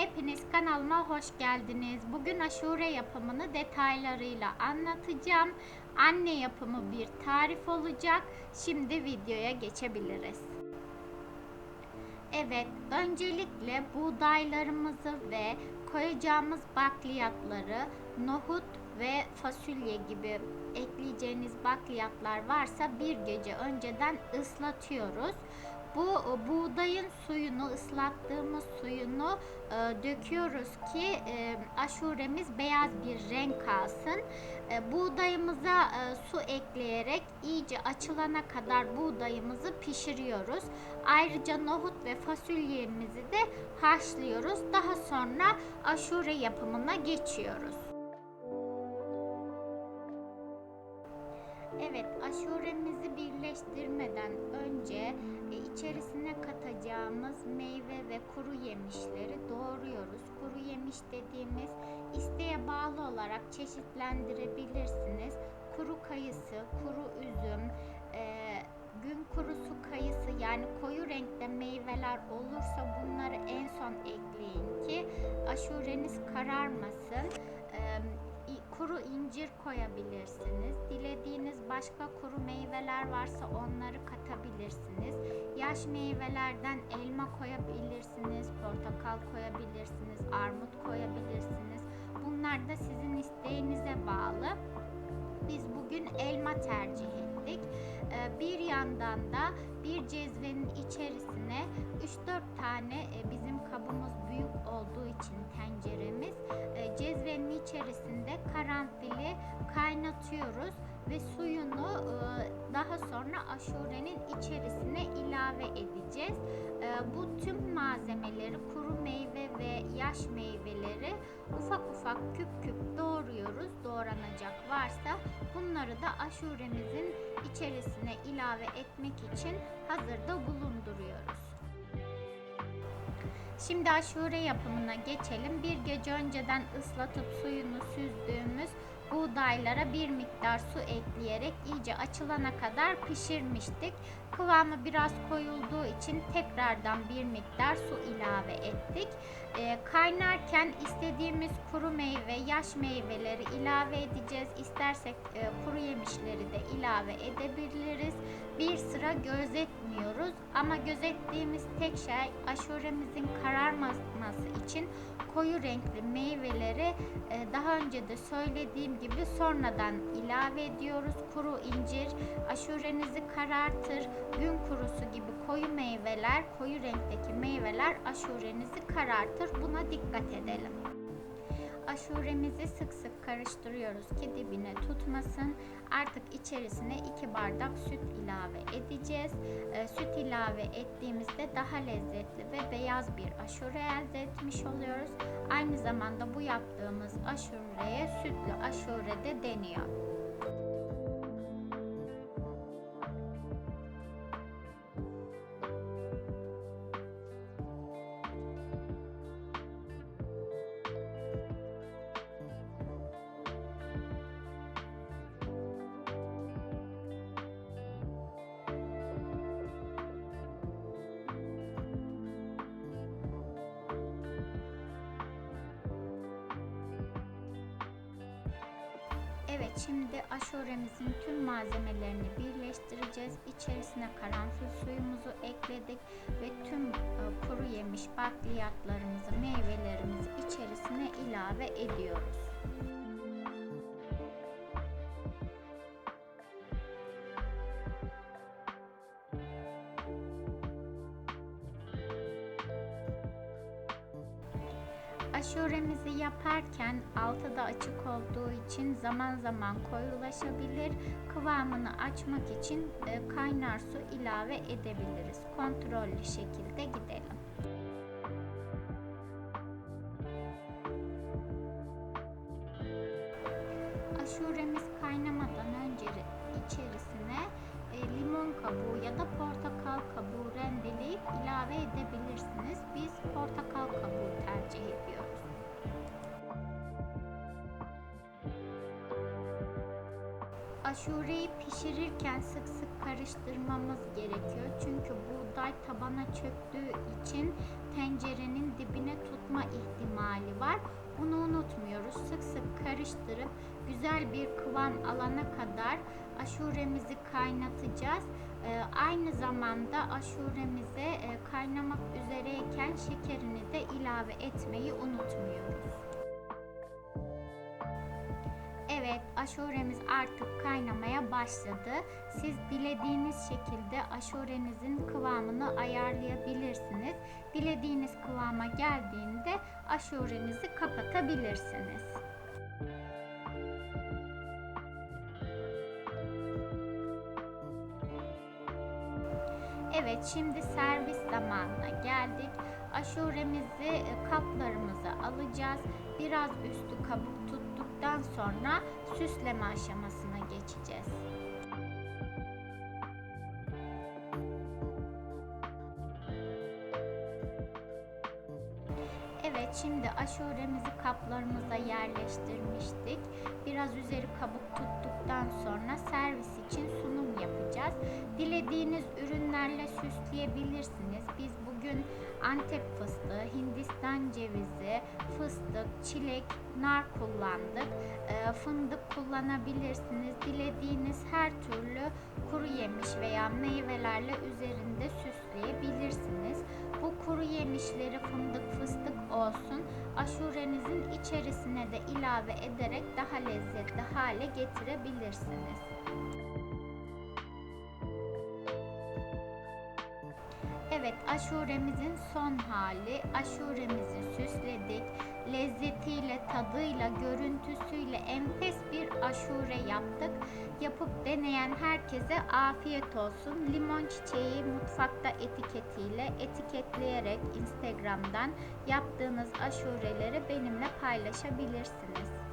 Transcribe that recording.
Hepiniz kanalıma hoş geldiniz. Bugün aşure yapımını detaylarıyla anlatacağım. Anne yapımı bir tarif olacak. Şimdi videoya geçebiliriz. Evet, öncelikle buğdaylarımızı ve koyacağımız bakliyatları, nohut ve fasulye gibi ekleyeceğiniz bakliyatlar varsa bir gece önceden ıslatıyoruz. Bu e, buğdayın suyunu, ıslattığımız suyunu e, döküyoruz ki e, aşuremiz beyaz bir renk alsın. E, buğdayımıza e, su ekleyerek iyice açılana kadar buğdayımızı pişiriyoruz. Ayrıca nohut ve fasulyemizi de haşlıyoruz. Daha sonra aşure yapımına geçiyoruz. Evet, aşuremizi katacağımız meyve ve kuru yemişleri doğruyoruz. Kuru yemiş dediğimiz isteğe bağlı olarak çeşitlendirebilirsiniz. Kuru kayısı, kuru üzüm, e, gün kurusu kayısı yani koyu renkte meyveler olursa bunları en son ekleyin ki aşureniz kararmasın. E, kuru incir koyabilirsiniz. Başka kuru meyveler varsa onları katabilirsiniz. Yaş meyvelerden elma koyabilirsiniz, portakal koyabilirsiniz, armut koyabilirsiniz. Bunlar da sizin isteğinize bağlı. Biz bugün elma tercih ettik. Ee, Bir yandan da bir cezvenin içerisine 3-4 tane e, bizim kabımız büyük olduğu için tenceremiz e, cezvenin içerisinde karanfili kaynatıyoruz ve suyunu e, daha sonra aşurenin içerisine ilave edeceğiz. E, Bu tüm malzemeleri kuru meyve ve yaş meyveleri ufak ufak küp küp doğruyoruz. Doğranacak varsa bunları da aşuremizin içerisine ilave etmek için hazırda bulunduruyoruz. Şimdi aşure yapımına geçelim. Bir gece önceden ıslatıp suyunu süzdüğümüz buğdaylara bir miktar su ekleyerek iyice açılana kadar pişirmiştik. Kıvamı biraz koyulduğu için tekrardan bir miktar su ilave ettik. Ee, kaynarken istediğimiz kuru meyve, yaş meyveleri ilave edeceğiz. İstersek e, kuru yemişleri de ilave edebiliriz. Bir sıra gözetmiyoruz ama gözettiğimiz tek şey aşuremizin kararmaması için koyu renkli meyveleri e, daha önce de söylediğim gibi sonradan ilave ediyoruz. Kuru incir aşurenizi karartır. Gün kurusu gibi koyu meyveler, koyu renkteki meyveler aşurenizi karartır. Buna dikkat edelim. Aşuremizi sık sık karıştırıyoruz ki dibine tutmasın. Artık içerisine 2 bardak süt ilave edeceğiz. Ee, süt ilave ettiğimizde daha lezzetli ve beyaz bir aşure elde etmiş oluyoruz. Aynı zamanda bu yaptığımız aşureye sütlü aşure de deniyor. Evet şimdi aşuremizin tüm malzemelerini birleştireceğiz. İçerisine karanfil suyumuzu ekledik ve tüm e, kuru yemiş bakliyatlarımızı, meyvelerimizi içerisine ilave ediyoruz. Aşuremizi yaparken altı da açık olduğu için zaman zaman koyulaşabilir. Kıvamını açmak için e, kaynar su ilave edebiliriz. Kontrollü şekilde gidelim. Aşuremiz kaynamadan önce içerisine e, limon kabuğu ya da portakal kabuğu rendeleyip ilave edebilirsiniz. Biz portakal Aşureyi pişirirken sık sık karıştırmamız gerekiyor. Çünkü buğday tabana çöktüğü için tencerenin dibine tutma ihtimali var. Bunu unutmuyoruz. Sık sık karıştırıp güzel bir kıvam alana kadar aşuremizi kaynatacağız. Ee, aynı zamanda aşuremize e, kaynamak üzereyken şekerini de ilave etmeyi unutmuyoruz. Evet, aşuremiz artık kaynamaya başladı. Siz dilediğiniz şekilde aşurenizin kıvamını ayarlayabilirsiniz. Dilediğiniz kıvama geldiğinde aşurenizi kapatabilirsiniz. Evet, şimdi servis zamanına geldik. Aşuremizi kaplarımıza alacağız. Biraz üstü kabuk tuttuktan sonra süsleme aşamasına geçeceğiz. Evet şimdi aşuremizi kaplarımıza yerleştirmiştik. Biraz üzeri kabuk tuttuktan sonra servis için sunum yapacağız. Dilediğiniz ürünlerle süsleyebilirsiniz. Biz bugün Antep fıstığı, Hindistan cevizi, fıstık, çilek, nar kullandık. Ee, fındık kullanabilirsiniz. Dilediğiniz her türlü kuru yemiş veya meyvelerle üzerinde süsleyebilirsiniz. Bu kuru yemişleri fındık, fıstık olsun aşurenizin içerisine de ilave ederek daha lezzetli hale getirebilirsiniz. Aşuremizin son hali. Aşuremizi süsledik. Lezzetiyle, tadıyla, görüntüsüyle enfes bir aşure yaptık. Yapıp deneyen herkese afiyet olsun. Limon çiçeği mutfakta etiketiyle etiketleyerek Instagram'dan yaptığınız aşureleri benimle paylaşabilirsiniz.